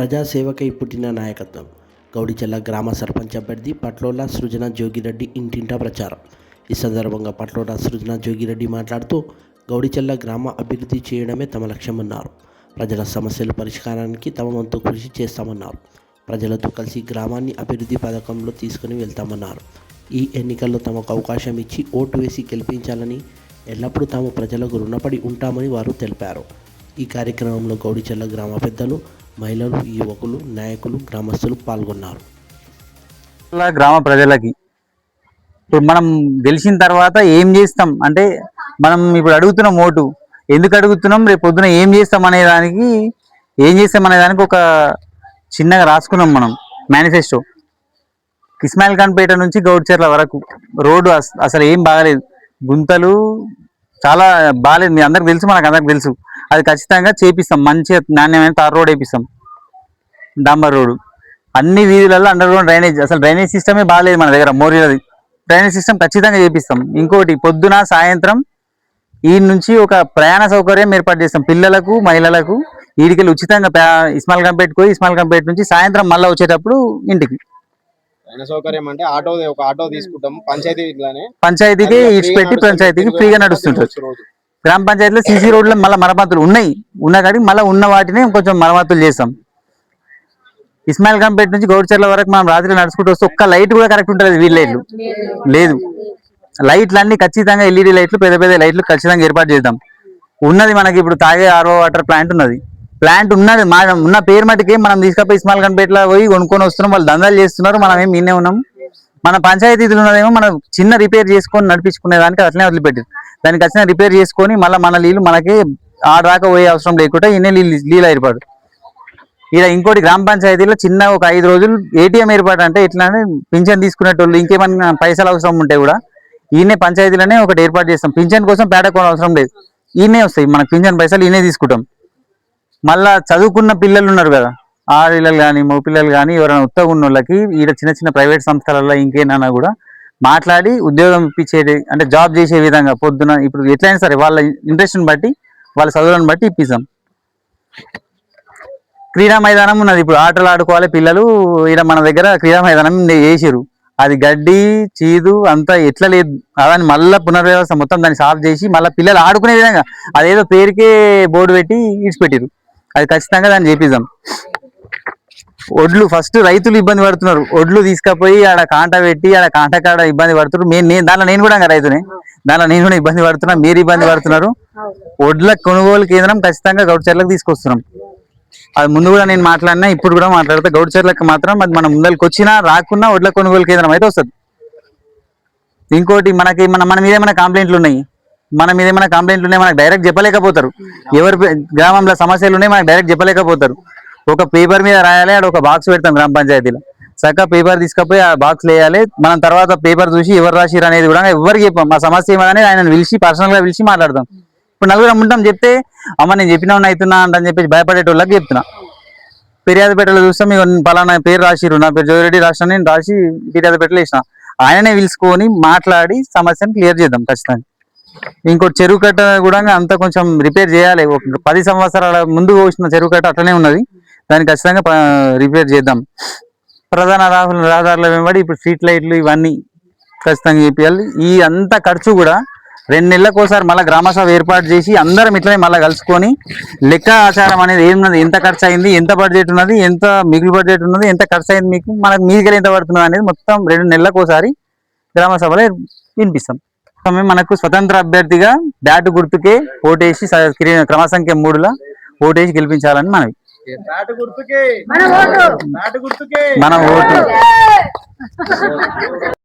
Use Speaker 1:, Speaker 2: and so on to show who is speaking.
Speaker 1: ప్రజాసేవకై పుట్టిన నాయకత్వం. గౌడిచెల్ల గ్రామ సర్పంచ్ అభ్యర్థి పట్లోల సృజన జోగిరెడ్డి ఇంటింటా ప్రచారం. ఈ సందర్భంగా పట్లోల సృజన జోగిరెడ్డి మాట్లాడుతూ గౌడిచెల్ల గ్రామ అభివృద్ధి చేయడమే తమ లక్ష్యమన్నారు. ప్రజల సమస్యల పరిష్కారానికి తమ వంతు కృషి చేస్తామన్నారు. ప్రజలతో కలిసి గ్రామాన్ని అభివృద్ధి పథకంలో తీసుకుని వెళ్తామన్నారు. ఈ ఎన్నికల్లో తమకు అవకాశం ఇచ్చి ఓటు వేసి గెలిపించాలని ఎల్లప్పుడూ తాము ప్రజలకు రుణపడి ఉంటామని వారు తెలిపారు. ఈ కార్యక్రమంలో గౌడిచెల్ల గ్రామ పెద్దలు మహిళలు యువకులు నాయకులు గ్రామస్తులు పాల్గొన్నారు.
Speaker 2: గ్రామ ప్రజలకి ఇప్పుడు మనం గెలిచిన తర్వాత ఏం చేస్తాం? అంటే మనం ఇప్పుడు అడుగుతున్నాం ఓటు. ఎందుకు అడుగుతున్నాం? రేపు పొద్దున ఏం చేస్తాం అనే దానికి ఏం చేస్తాం అనే దానికి ఒక చిన్నగా రాసుకున్నాం మనం మేనిఫెస్టో. కిస్మాయిల్ ఖాన్పేట నుంచి గౌడ్చెర్ల వరకు రోడ్డు అసలు ఏం బాగాలేదు. గుంతలు చాలా బాగాలేదు. మీ అందరికి తెలుసు మనకు అందరికి తెలుసు. అది ఖచ్చితంగా చేపిస్తాం. మంచిగా నాణ్యమైన తార్ రోడ్ వేపిస్తాం. డాంబర్ రోడ్డు అన్ని వీధులలో అండర్ గ్రౌండ్ డ్రైనేజ్ అసలు డ్రైనేజ్ సిస్టమే బాగాలేదు మన దగ్గర మోరీలది. డ్రైనేజ్ సిస్టమ్ ఖచ్చితంగా చేపిస్తాం. ఇంకోటి పొద్దున సాయంత్రం ఈ నుంచి ఒక ప్రయాణ సౌకర్యం ఏర్పాటు చేస్తాం. పిల్లలకు మహిళలకు వీడికి ఉచితంగా ఇస్మాయిల్ కంపేట్ పోయి ఇస్మాయిల్ కంపేట్ నుంచి సాయంత్రం మళ్ళీ వచ్చేటప్పుడు ఇంటికి.
Speaker 3: అయిన సౌకర్యం అంటే ఆటో ఒక ఆటో తీసుకుంటాం. పంచాయతీ
Speaker 2: పంచాయతీకి ఇడిచిపెట్టి పంచాయతీకి ఫ్రీగా నడుస్తుంటారు. గ్రామ పంచాయతీలో సీసీ రోడ్లు మళ్ళీ మరమ్మతులు ఉన్నాయి. ఉన్న కాడికి మళ్ళీ ఉన్న వాటిని కొంచెం మరమ్మతులు చేస్తాం. ఇస్మాయిల్ కంపేట్ నుంచి గౌడ్చర్ల వరకు మనం రాత్రి నడుచుకుంటూ వస్తే ఒక్క లైట్ కూడా కరెక్ట్ ఉంటుంది వీల్ లేదు. లైట్లు అన్ని ఖచ్చితంగా ఎల్ఈడి లైట్లు పెద్ద పెద్ద లైట్లు ఖచ్చితంగా ఏర్పాటు చేద్దాం. ఉన్నది మనకి ఇప్పుడు తాగే ఆర్ఓ వాటర్ ప్లాంట్ ఉన్నది. ప్లాంట్ ఉన్నది మా ఉన్న పేరు మటుకే మనం తీసుకపోయి ఇస్మాయిల్ కంపేట్లో పోయి కొనుక్కొని వస్తున్నాం వాళ్ళు దందాలు చేస్తున్నారు మనం ఏం మిన్నే ఉన్నాం. మన పంచాయతీలు ఉన్నదేమో మనం చిన్న రిపేర్ చేసుకొని నడిపించుకునే దానికి అట్లనే వదిలిపెట్టారు. దానికి వచ్చిన రిపేర్ చేసుకొని మళ్ళీ మన నీళ్ళు మనకి ఆడదాకా పోయే అవసరం లేకుండా ఇన్నే నీళ్ళు నీళ్ళు ఏర్పాటు. ఇలా ఇంకోటి గ్రామ పంచాయతీలో చిన్న ఒక ఐదు రోజులు ఏటీఎం ఏర్పాటు అంటే ఇట్లానే పింఛన్ తీసుకునేటోళ్ళు ఇంకేమైనా పైసలు అవసరం ఉంటే కూడా ఈయనే పంచాయతీలోనే ఒకటి ఏర్పాటు చేస్తాం. పింఛన్ కోసం పేట అవసరం లేదు. ఈయనే వస్తాయి. మనకు పింఛన్ పైసలు ఈయనే తీసుకుంటాం. మళ్ళా చదువుకున్న పిల్లలు ఉన్నారు కదా. ఆడపిల్లలు కానీ మగ పిల్లలు కానీ ఎవరైనా ఉత్తగా ఉన్న వాళ్ళకి ఈడ చిన్న చిన్న ప్రైవేట్ సంస్థలలో ఇంకేనన్నా కూడా మాట్లాడి ఉద్యోగం ఇప్పించేది అంటే జాబ్ చేసే విధంగా పొద్దున ఇప్పుడు ఎట్లయినా సరే వాళ్ళ ఇంట్రెస్ట్ని బట్టి వాళ్ళ చదువులను బట్టి ఇప్పిస్తాం. క్రీడా మైదానం ఉన్నది. ఇప్పుడు ఆటలు ఆడుకోవాలి పిల్లలు. ఈడ మన దగ్గర క్రీడా మైదానం వేసిరు అది గడ్డి చీదు అంతా ఎట్లా లేదు. అదని మళ్ళీ పునర్వ్యవస్థ మొత్తం దాన్ని సాఫ్ చేసి మళ్ళీ పిల్లలు ఆడుకునే విధంగా అదేదో పేరుకే బోర్డు పెట్టి ఇడిచిపెట్టిరు అది ఖచ్చితంగా దాన్ని చేపిద్దాం. ఒడ్లు ఫస్ట్ రైతులు ఇబ్బంది పడుతున్నారు. ఒడ్లు తీసుకపోయి ఆడ కాంట పెట్టి ఆడ కాంట కాడ ఇబ్బంది పడుతున్నారు. నేను నేను దాంట్లో నేను కూడా రైతునే. దాంట్లో నేను కూడా ఇబ్బంది పడుతున్నా. మీరు ఇబ్బంది పడుతున్నారు. ఒడ్ల కొనుగోలు కేంద్రం ఖచ్చితంగా గౌడ్చర్లకు తీసుకొస్తున్నాం. అది ముందు కూడా నేను మాట్లాడినా ఇప్పుడు కూడా మాట్లాడితే గౌడ్చర్లకు మాత్రం అది మన ముందరికి వచ్చినా రాకున్నా ఒడ్ల కొనుగోలు కేంద్రం అయితే వస్తుంది. ఇంకోటి మనకి మన మన మీద ఏమైనా కంప్లైంట్లు ఉన్నాయి? మన మీద ఏమైనా కంప్లైంట్లు ఉన్నాయి? మనకు డైరెక్ట్ చెప్పలేకపోతారు. ఎవరి పే- గ్రామంలో సమస్యలు ఉన్నాయి? మనకు డైరెక్ట్ చెప్పలేకపోతారు. ఒక పేపర్ మీద రాయాలి ఆడ ఒక బాక్స్ పెడతాం గ్రామ పంచాయతీలో. చక్కగా పేపర్ తీసుకపోయి ఆ బాక్స్ వేయాలి. మనం తర్వాత పేపర్ చూసి ఎవరు రాసిరు అనేది కూడా ఎవరికి చెప్పాం. మా సమస్య ఏమని ఆయన పిలిచి పర్సనల్గా పిలిచి మాట్లాడతాం. ఇప్పుడు నలుగురు ఉంటాం చెప్తే అమ్మ నేను చెప్పినా అవుతున్నా అని చెప్పేసి భయపడేటోళ్ళకి చెప్తున్నా. ఫిర్యాదు పెట్టలో చూస్తే మీకు పలానా పేరు రాసిరు నా పేరు జోరెడ్డి రాసిన నేను రాసి ఫిర్యాదు వేసిన. ఆయననే పిలుచుకొని మాట్లాడి సమస్యను క్లియర్ చేద్దాం ఖచ్చితంగా. ఇంకోటి చెరువు కట్ట కూడా అంతా కొంచెం రిపేర్ చేయాలి. ఒక పది సంవత్సరాల ముందు పోసిన చెరువు కట్ట అట్లనే ఉన్నది. దాన్ని ఖచ్చితంగా రిపేర్ చేద్దాం. ప్రధాన రాహుల్ రహదారుల వెంబడి ఇప్పుడు స్ట్రీట్ లైట్లు ఇవన్నీ ఖచ్చితంగా చేపియాలి ఈ అంత ఖర్చు కూడా రెండు నెలలకు ఒకసారి మళ్ళీ గ్రామసభ ఏర్పాటు చేసి అందరం ఇట్లనే మళ్ళీ కలుసుకొని లెక్క ఆచారం అనేది ఏమున్నది ఎంత ఖర్చు అయింది ఎంత బడ్జెట్ ఉన్నది ఎంత మిగులు బడ్జెట్ ఉన్నది ఎంత ఖర్చు అయింది మీకు మనకు మీదికి ఎంత పడుతున్నది అనేది మొత్తం రెండు నెలలకు ఒకసారి గ్రామ సభలో వినిపిస్తాం మనకు స్వతంత్ర అభ్యర్థిగా బ్యాట్ గుర్తుకే ఓటేసి క్రమ సంఖ్య మూడులో ఓటేసి గెలిపించాలని మనవి. మన ఓటు.